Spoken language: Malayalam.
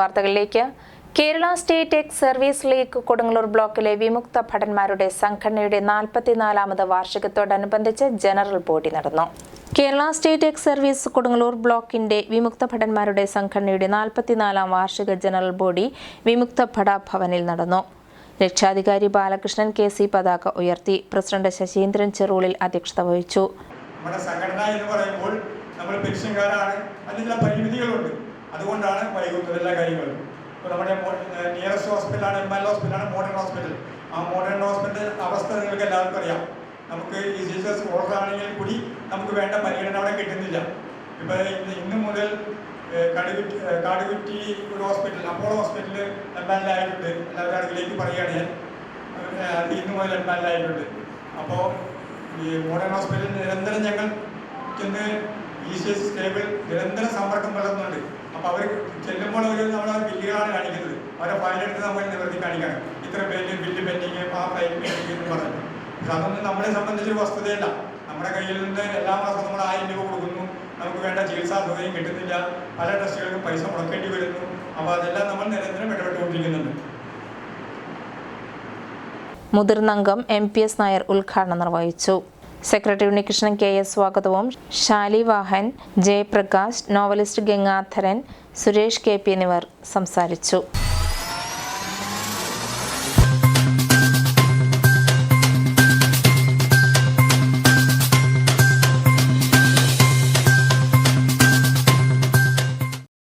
വാർത്തകളിലേക്ക്. Kerala state ex service league Kodungallur ബ്ലോക്കിലെ വിമുക്ത ഭടന്മാരുടെ സംഘടനയുടെ നാൽപ്പത്തിനാലാമത് വാർഷികത്തോടനുബന്ധിച്ച് ജനറൽ ബോഡി നടന്നു. Kerala state ex service Kodungallur ബ്ലോക്കിന്റെ വിമുക്ത ഭടന്മാരുടെ സംഘടനയുടെ നാൽപ്പത്തിനാലാം വാർഷിക ജനറൽ ബോഡി വിമുക്ത ഭട ഭവനിൽ നടന്നു. രക്ഷാധികാരി ബാലകൃഷ്ണൻ കെ സി പതാക ഉയർത്തി. പ്രസിഡന്റ് ശശീന്ദ്രൻ ചെറൂളിൽ അധ്യക്ഷത വഹിച്ചു. നമ്മുടെ സംഘടന എന്ന് പറയുമ്പോൾ നമ്മൾ പെൻഷൻകാരാണ്. അതിന് ചില പരിമിതികളുണ്ട്. അതുകൊണ്ടാണ് വൈകുന്നത് എല്ലാ കാര്യങ്ങളും ഇപ്പോൾ നമ്മുടെ നിയറസ്റ്റ് ഹോസ്പിറ്റലാണ് എം എൽ ഹോസ്പിറ്റലാണ് മോഡേൺ ഹോസ്പിറ്റൽ ആ മോഡേൺ ഹോസ്പിറ്റൽ അവസ്ഥ നിങ്ങൾക്ക് എല്ലാവർക്കും അറിയാം. നമുക്ക് ഈ ജീസസ് ഓർക്കാണെങ്കിൽ കൂടി നമുക്ക് വേണ്ട പരിഗണന അവിടെ കിട്ടുന്നില്ല. ഇപ്പോൾ ഇന്ന് മുതൽ കടുകുറ്റി കാടുകുറ്റി ഒരു ഹോസ്പിറ്റൽ അപ്പോളോ ഹോസ്പിറ്റലിൽ എം എൽ ആയിട്ടുണ്ട്. എല്ലാവരുടെ അടുക്കിലേക്ക് പറയുകയാണ് ഞാൻ. അത് ഇന്ന് മുതൽ ആയിട്ടുണ്ട്. അപ്പോൾ ഈ മോഡേൺ ഹോസ്പിറ്റലിൽ നിരന്തരം ഞങ്ങൾ ചെന്ന് ഇ സി എസ് സ്റ്റേബിൾ നിരന്തരം സമ്പർക്കം പുലർത്തുന്നുണ്ട്. അപ്പോൾ അവർ ചെല്ലുമ്പോൾ അവർ നമ്മളെ ബില്ലുകളാണ് കാണിക്കുന്നത്. അവരെ ഫയലെടുത്ത് നമ്മൾ നിവർത്തി കാണിക്കണം. ഇത്ര പേര് ബില്ല് പെൻഡിങ് പറഞ്ഞു അതൊന്നും നമ്മളെ സംബന്ധിച്ചൊരു വസ്തുതയല്ല. നമ്മുടെ കയ്യിൽ നിന്ന് എല്ലാ മാസവും നമ്മൾ ആയിരം രൂപ കൊടുക്കുന്നു. നമുക്ക് വേണ്ട ചികിത്സാ സൗകര്യം കിട്ടുന്നില്ല. പല ടെസ്റ്റുകൾക്കും പൈസ മുടക്കേണ്ടി വരുന്നു. അപ്പോൾ അതെല്ലാം നമ്മൾ നിരന്തരം ഇടപെട്ടുകൊണ്ടിരിക്കുന്നുണ്ട്. മുതിർന്ന അംഗം എം പി എസ് നായർ ഉദ്ഘാടനം നിർവഹിച്ചു. സെക്രട്ടറി ഉണ്ണികൃഷ്ണൻ കെ എസ് സ്വാഗതവും. Shali Vahan Jayaprakash novelist Gangadharan Suresh K P എന്നിവർ സംസാരിച്ചു.